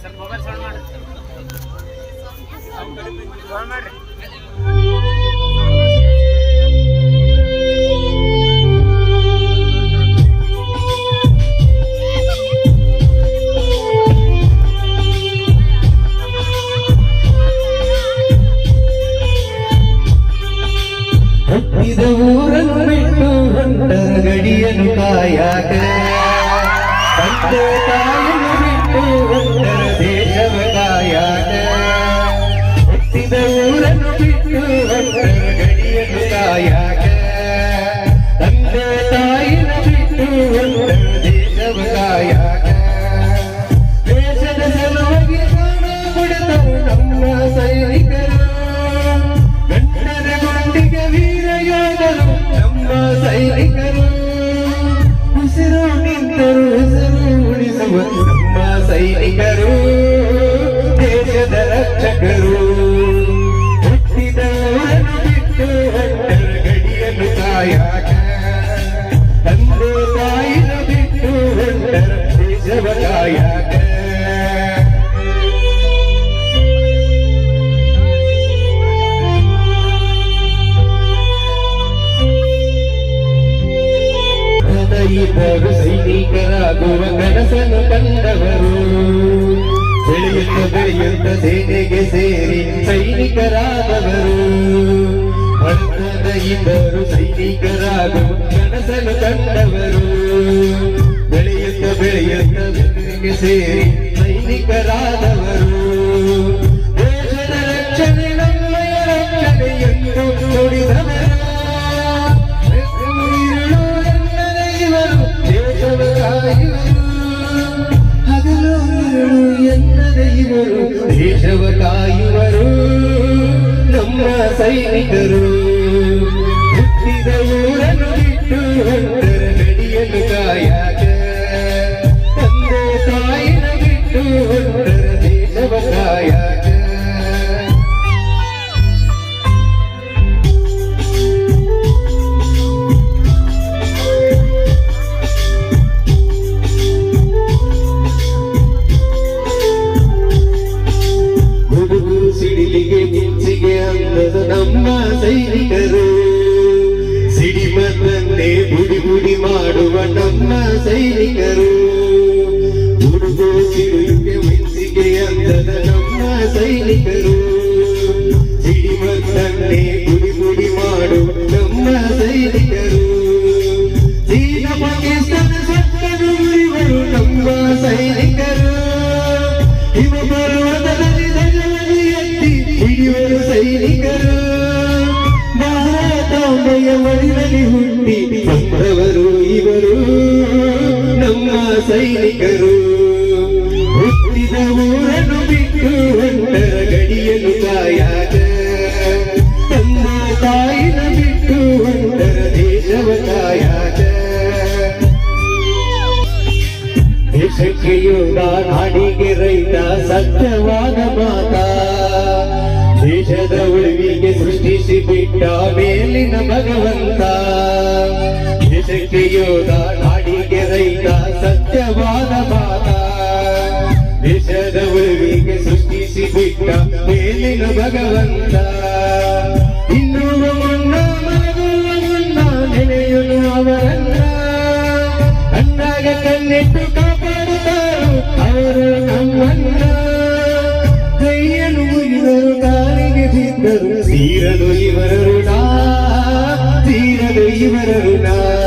ಸ್ವಲ್ಪ mobile sound ಮಾಡಿ phone ಮಾಡ್ರಿ ಹುಟ್ಟಿದ ಊರನ್ನು ಬಿಟ್ಟು ಹೊಂಟರ ಗಡಿಯನ್ನು ಕಾಯಾಕ ತಂದೆ ತಾಯಿಯನ್ನು ಕಾಯಾಕ ತಂದೆ ತಾಯಿನ ಬಿಟ್ಟು ದೇಶವ ದೇಶದ ಸಲುವಾಗಿ ನಮ್ಮ ಸೈನಿಕರು. ವೀರ ಯೋಧರು ನಮ್ಮ ಸೈನಿಕರು. ನಮ್ಮ ಸೈನಿಕರು. ದೇಶದ ರಕ್ಷಕರು ಇಬ್ಬರು ಸೈನಿಕರಾಗುವ ಕನಸನ್ನು ಕಂಡವರು. ಬೆಳೆಯುತ್ತ ಬೆಳೆಯುತ್ತ ಸೇನೆಗೆ ಸೇರಿ ಸೈನಿಕರಾದವರು. ಭಕ್ತದ ಇಬ್ಬರು ಸೈನಿಕರಾಗುವ ಕನಸನ್ನು ಕಂಡವರು. ಬೆಳೆಯುತ್ತ ಬೆಳೆಯುತ್ತ ಸೇರಿ ಸೈನಿಕರಾದವರು. ಇವರು ದೇಶವ ಕಾಯುವರು ನಮ್ಮ ಸೈನಿಕರು. ಹುಟ್ಟಿದ ಊರನ್ನು ಬಿಟ್ಟು ಹೊಂಟರ ಕಾಯಾಕ ನಮ್ಮ ಸೈನಿಕರು. ಗುಡುಗು ಸಿಡಿಲಿಗೆ ಮಿಂಚಿಗೆ ಅಂದದ ನಮ್ಮ ಸೈನಿಕರು. ಸಿಡಿಮದ್ದನ್ನೇ ಗುಡಿ ಗುಡಿ ಮಾಡು ನಮ್ಮ ಸೈನಿಕರು. ಚೀನ, ಪಾಕಿಸ್ತಾನ ಸತ್ತರು ಇವರು ನಮ್ಮ ಸೈನಿಕರು. ಹಿಮ ಪರ್ವತದಲ್ಲಿ ಧ್ವಜವನ್ನು ಎತ್ತಿ ಹಿಡಿಯುವರು ಸೈನಿಕರು. ಭಾರತಾಂಬೆಯ ಮಡಿಲಲ್ಲಿ ಹುಟ್ಟಿ ಬಂದವರು ಇವರು ನಮ್ಮ ಸೈನಿಕರು. ಹುಟ್ಟಿದ ಊರನ್ನು ಬಿಟ್ಟು ಹೊಂಟರ ಗಡಿಯಲು ಕಾಯಾಗ ತಂದೆ ತಾಯಿನ ಬಿಟ್ಟು ಹೊಂಟರ ದೇಶವ ಕಾಯಾಗ ದೇಶಕ್ಕೆ ಯೋಗ ನಾಡಿಗೆ ರೈತ ಸತ್ಯವಾದ ಮಾತ. ದೇಶದ ಉಳಿವಿಗೆ ಸೃಷ್ಟಿಸಿ ಬಿಟ್ಟ ಮೇಲಿನ ಭಗವಂತ. ಯೋಗ ನಾಡಿಗೆ ರೈತ ಸತ್ಯವಾದ ಮಾತ. ದೇಶದ ಉಳಿವಿಗೆ ಸೃಷ್ಟಿಸಿ ಬಿಟ್ಟ ಮೇಲಿನ ಭಗವಂತ. ಇನ್ನುವ ಮುನ್ನ ಮಲಗುವ ಮುನ್ನ ನೆನೆಯುನು ಅವರನ್ನ ಅಂದಾಗ ಕಣ್ಣಿಟ್ಟು ಕಾಪಾಡುತ್ತಾರು ಅವರು ನಮ್ಮನ್ನ. ಇವರ ಋಣ ಇವರ ಋಣ.